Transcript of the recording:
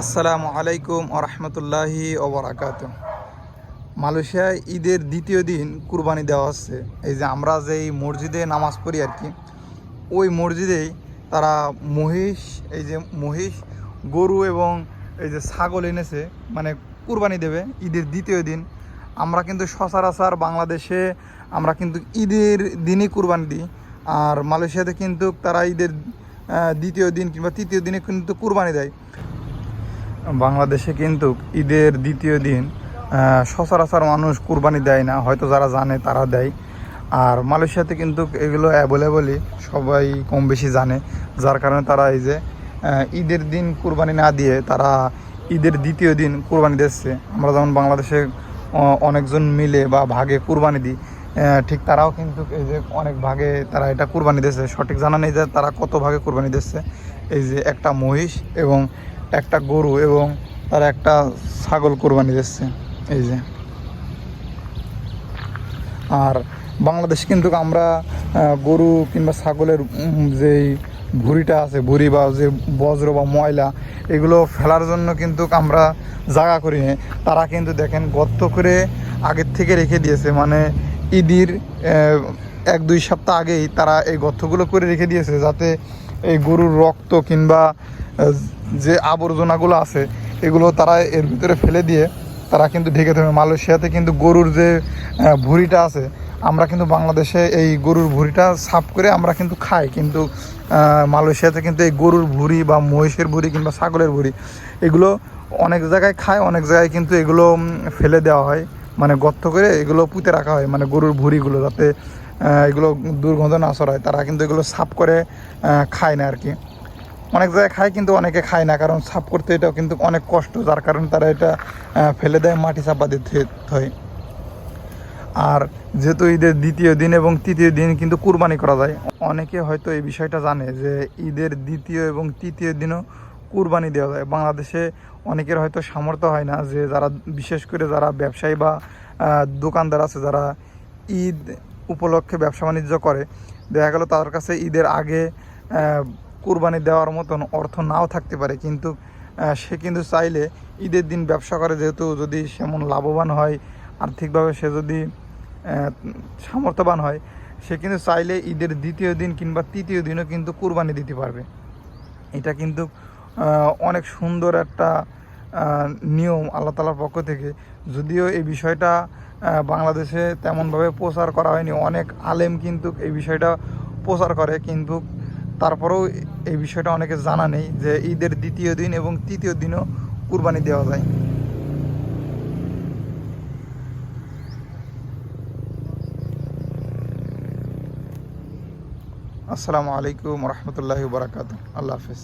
আসসালামু আলাইকুম আরহামতুল্লাহি ওবরাকাত মালয়েশিয়ায় ঈদের দ্বিতীয় দিন কুরবানি দেওয়া হচ্ছে। এই যে আমরা যেই মসজিদে নামাজ পড়ি আর কি, ওই মসজিদেই তারা মহিষ, এই যে মহিষ, গরু এবং এই যে ছাগল এনেছে মানে কুরবানি দেবে ঈদের দ্বিতীয় দিন। আমরা কিন্তু সচরাচর বাংলাদেশে আমরা কিন্তু ঈদের দিনই কুরবানি দিই। আর মালয়েশিয়াতে কিন্তু তারা ঈদের দ্বিতীয় দিন কিংবা তৃতীয় দিনে কিন্তু কুরবানি দেয়। বাংলাদেশে কিন্তু ঈদের দ্বিতীয় দিন সচরাচর মানুষ কুরবানি দেয় না, হয়তো যারা জানে তারা দেয়। আর মালয়েশিয়াতে কিন্তু এগুলো অ্যাভেলেবলই সবাই কম বেশি জানে, যার কারণে তারা এই যে ঈদের দিন কুরবানি না দিয়ে তারা ঈদের দ্বিতীয় দিন কুরবানি দিচ্ছে। আমরা যেমন বাংলাদেশে অনেকজন মিলে বা ভাগে কুরবানি দিই ঠিক তারাও কিন্তু এই যে অনেক ভাগে তারা এটা কুরবানি দিচ্ছে সঠিক জানা নেই যে তারা কত ভাগে কুরবানি দিচ্ছে এই যে একটা মহিষ এবং একটা গরু এবং তারা একটা ছাগল কোরবানি দিচ্ছে এই যে। আর বাংলাদেশ কিন্তু আমরা গরু কিংবা ছাগলের যেই ভুঁড়িটা আছে, ভুঁড়ি বা যে বজ্র বা ময়লা, এগুলো ফেলার জন্য কিন্তু আমরা জায়গা করি। তারা কিন্তু দেখেন গর্ত করে আগের থেকে রেখে দিয়েছে। মানে ঈদের এক দুই সপ্তাহ আগেই তারা এই গর্তগুলো করে রেখে দিয়েছে যাতে এই গরুর রক্ত কিংবা যে আবর্জনাগুলো আছে, এগুলো তারা এর ভিতরে ফেলে দিয়ে তারা কিন্তু ঢেকে থাকবে মালয়েশিয়াতে কিন্তু গরুর যে ভুঁড়িটা আছে, আমরা কিন্তু বাংলাদেশে এই গরুর ভুঁড়িটা সাফ করে আমরা কিন্তু খাই। কিন্তু মালয়েশিয়াতে কিন্তু এই গরুর ভুঁড়ি বা মহিষের ভুঁড়ি কিংবা ছাগলের ভুঁড়ি, এগুলো অনেক জায়গায় খায়, অনেক জায়গায় কিন্তু এগুলো ফেলে দেওয়া হয়। মানে গর্ত করে এগুলো পুঁতে রাখা হয় মানে গরুর ভুঁড়িগুলো যাতে এগুলো দুর্গন্ধ না ছড়ায়। তারা কিন্তু এগুলো সাফ করে খায় না আর কি অনেক জায়গায় খায় কিন্তু অনেকে খায় না, কারণ সাফ করতে এটাও কিন্তু অনেক কষ্ট, যার কারণে তারা এটা ফেলে দেয়, মাটি চাপা দিতে হয়। আর যেহেতু ঈদের দ্বিতীয় দিন এবং তৃতীয় দিন কিন্তু কুরবানি করা যায়, অনেকে হয়তো এই বিষয়টা জানে যে ঈদের দ্বিতীয় এবং তৃতীয় দিনও কুরবানি দেওয়া যায়। বাংলাদেশে অনেকের হয়তো সামর্থ্য হয় না যে যারা, বিশেষ করে যারা ব্যবসায়ী বা দোকানদার আছে, যারা ঈদ উপলক্ষে ব্যবসা বাণিজ্য করে, দেখা গেল তাদের কাছে ঈদের আগে কুরবানি দেওয়ার মতন অর্থ নাও থাকতে পারে। কিন্তু সে কিন্তু চাইলে ঈদের দিন ব্যবসা করে, যেহেতু যদি সেমন লাভবান হয়, আর্থিকভাবে সে যদি সামর্থ্যবান হয়, সে কিন্তু চাইলে ঈদের দ্বিতীয় দিন কিংবা তৃতীয় দিনও কিন্তু কুরবানি দিতে পারবে। এটা কিন্তু অনেক সুন্দর একটা নিয়ম আল্লাহ তালার পক্ষ থেকে। যদিও এই বিষয়টা বাংলাদেশে তেমনভাবে প্রচার করা হয়নি। অনেক আলেম কিন্তু এই বিষয়টা প্রচার করে, কিন্তু তারপরেও এই বিষয়টা অনেকে জানা নেই যে ঈদের দ্বিতীয় দিন এবং তৃতীয় দিনও কুরবানি দেওয়া যায়। আসসালামু আলাইকুম রহমতুল্লাহি বারাকাত আল্লাহ হাফিজ।